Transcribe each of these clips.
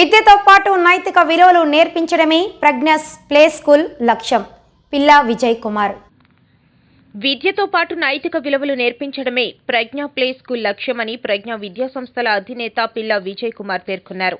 విద్యతో పాటు నైతిక విలువలు నేర్పించడమే ప్రజ్ఞస్ ప్లే స్కూల్ లక్ష్యం. పిల్లా విజయ్ కుమార్. విద్యతో పాటు నైతిక విలువలు నేర్పించడమే ప్రజ్ఞ ప్లే స్కూల్ లక్ష్యమని ప్రజ్ఞ విద్యా సంస్థల అధినేత పిల్ల విజయ్ కుమార్ పేర్కొన్నారు.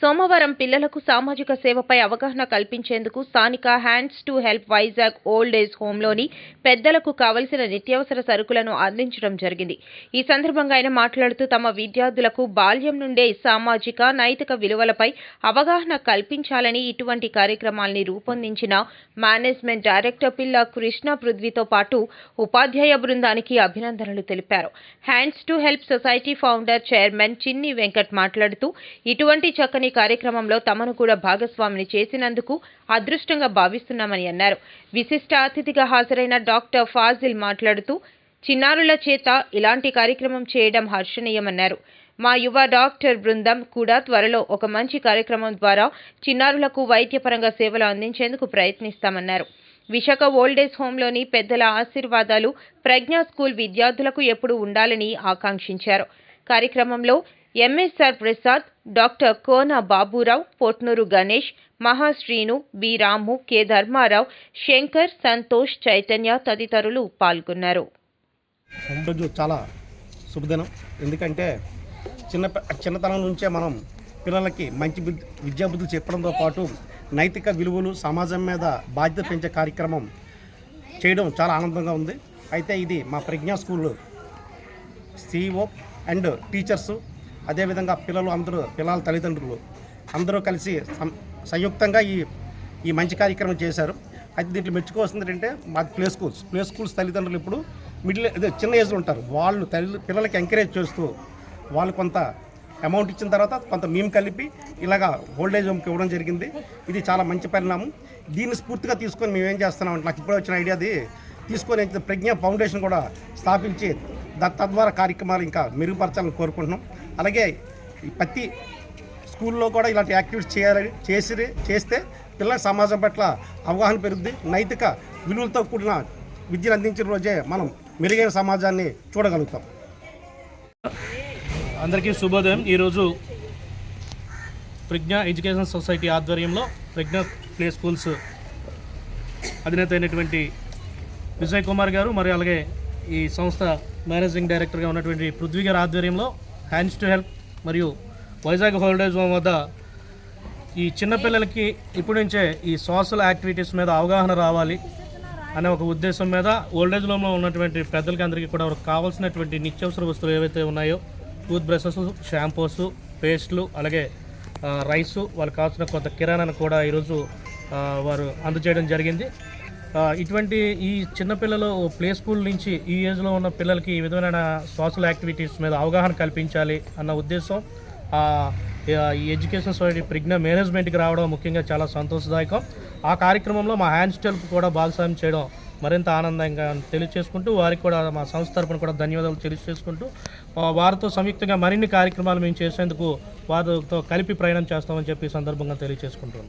సోమవారం పిల్లలకు సామాజిక సేవపై అవగాహన కల్పించేందుకు స్థానిక hands to help Vizag old age హోంలోని పెద్దలకు కావలసిన నిత్యావసర సరుకులను అందించడం జరిగింది. ఈ సందర్భంగా ఆయన మాట్లాడుతూ తమ విద్యార్థులకు బాల్యం నుండే సామాజిక నైతిక విలువలపై అవగాహన కల్పించాలని ఇటువంటి కార్యక్రమాల్ని రూపొందించిన మేనేజ్మెంట్ డైరెక్టర్ పిల్ల కృష్ణ పృథ్వీతో పాటు ఉపాధ్యాయ బృందానికి అభినందనలు తెలిపారు. Hands to help society founder chairman Chinni Venkat మాట్లాడుతూ ఇటువంటి చక్కని కార్యక్రమంలో తమను కూడా భాగస్వామిని చేసినందుకు అదృష్టంగా భావిస్తున్నామని అన్నారు. విశిష్ట అతిథిగా హాజరైన డాక్టర్ ఫాజిల్ మాట్లాడుతూ చిన్నారుల చేత ఇలాంటి కార్యక్రమం చేయడం హర్షణీయమన్నారు. మా యువ డాక్టర్ బృందం కూడా త్వరలో ఒక మంచి కార్యక్రమం ద్వారా చిన్నారులకు వైద్యపరంగా సేవలు అందించేందుకు ప్రయత్నిస్తామన్నారు. విశాఖ ఓల్డేజ్ హోంలోని పెద్దల ఆశీర్వాదాలు ప్రజ్ఞా స్కూల్ విద్యార్థులకు ఎప్పుడు ఉండాలని ఆకాంక్షించారు. కార్యక్రమంలో MSR Prasad doctor Kona Baburao Potnuru Ganesh Mahasrinu B Ramu K Dharmarao Shankar Santosh Chaitanya తదితరులు పాల్గొన్నారు. ఈరోజు చాలా శుభదినం. ఎందుకంటే చిన్న చిన్నతనం నుంచే మనం పిల్లలకి మంచి బుద్ధి చెప్పడంతో పాటు నైతిక విలువలు సమాజం మీద బాధ్యత పెంచే కార్యక్రమం చేయడం చాలా ఆనందంగా ఉంది. అయితే ఇది మా Pragna school CEO and teachers అదేవిధంగా పిల్లలు అందరూ పిల్లల తల్లిదండ్రులు అందరూ కలిసి సం- సంయుక్తంగా ఈ ఈ మంచి కార్యక్రమం చేశారు. అయితే దీంట్లో మెచ్చుకోవాల్సింది ఏంటంటే మా ప్లే స్కూల్స్ ప్లే స్కూల్స్ తల్లిదండ్రులు ఇప్పుడు మిడిల్ అదే చిన్న ఏజ్లో ఉంటారు. వాళ్ళు తల్లి పిల్లలకి ఎంకరేజ్ చేస్తూ వాళ్ళు కొంత అమౌంట్ ఇచ్చిన తర్వాత కొంత మేము కలిపి ఇలాగా ఓల్డేజ్ హోమ్కి ఇవ్వడం జరిగింది. ఇది చాలా మంచి పరిణామం. దీన్ని స్ఫూర్తిగా తీసుకొని మేము ఏం చేస్తున్నామంటే నాకు ఇప్పుడే వచ్చిన ఐడియాది తీసుకొని ప్రజ్ఞ ఫౌండేషన్ కూడా స్థాపించి తద్వారా కార్యక్రమాలు ఇంకా మెరుగుపరచాలని కోరుకుంటున్నాం. అలాగే ఈ ప్రతి స్కూల్లో కూడా ఇలాంటి యాక్టివిటీస్ చేయాలని చేసి చేస్తే పిల్లల సమాజం పట్ల అవగాహన పెరుగుద్ది. నైతిక విలువలతో కూడిన విద్యను అందించిన రోజే మనం మెరుగైన సమాజాన్ని చూడగలుగుతాం. అందరికీ శుభోదయం. ఈరోజు ప్రజ్ఞ ఎడ్యుకేషన్ సొసైటీ ఆధ్వర్యంలో ప్రజ్ఞ ప్లే స్కూల్స్ అధినేత అయినటువంటి విజయ్ కుమార్ గారు మరి అలాగే ఈ సంస్థ మేనేజింగ్ డైరెక్టర్గా ఉన్నటువంటి పృథ్వీ గారి ఆధ్వర్యంలో హ్యాండ్స్ టు హెల్ప్ మరియు వైజాగ్ హోల్డేజ్ హోమ్ వద్ద ఈ చిన్నపిల్లలకి ఇప్పటి నుంచే ఈ సోషల్ యాక్టివిటీస్ మీద అవగాహన రావాలి అనే ఒక ఉద్దేశం మీద ఓల్డేజ్ హోమ్లో ఉన్నటువంటి పెద్దలకి అందరికీ కూడా వారికి కావాల్సినటువంటి నిత్యావసర వస్తువులు ఏవైతే ఉన్నాయో టూత్ బ్రషెస్ షాంపూస్ పేస్ట్లు అలాగే రైసు వాళ్ళకి కావాల్సిన కొంత కిరాణాను కూడా ఈరోజు వారు అందజేయడం జరిగింది. ఇటువంటి ఈ చిన్నపిల్లలు ప్లే స్కూల్ నుంచి ఈ ఏజ్లో ఉన్న పిల్లలకి ఈ విధమైన సోషల్ యాక్టివిటీస్ మీద అవగాహన కల్పించాలి అన్న ఉద్దేశం. ఈ ఎడ్యుకేషన్ సొసైటీ ప్రజ్ఞ మేనేజ్మెంట్కి రావడం ముఖ్యంగా చాలా సంతోషదాయకం. ఆ కార్యక్రమంలో మా హ్యాండ్ స్టెల్ప్ కూడా భాగస్వామ్యం చేయడం మరింత ఆనందంగా తెలియచేసుకుంటూ వారికి కూడా మా సంస్థ తరపున కూడా ధన్యవాదాలు తెలియజేసుకుంటూ వారితో సంయుక్తంగా మరిన్ని కార్యక్రమాలు మేము చేసేందుకు వారితో కలిపి ప్రయాణం చేస్తామని చెప్పి సందర్భంగా తెలియచేసుకుంటున్నాం.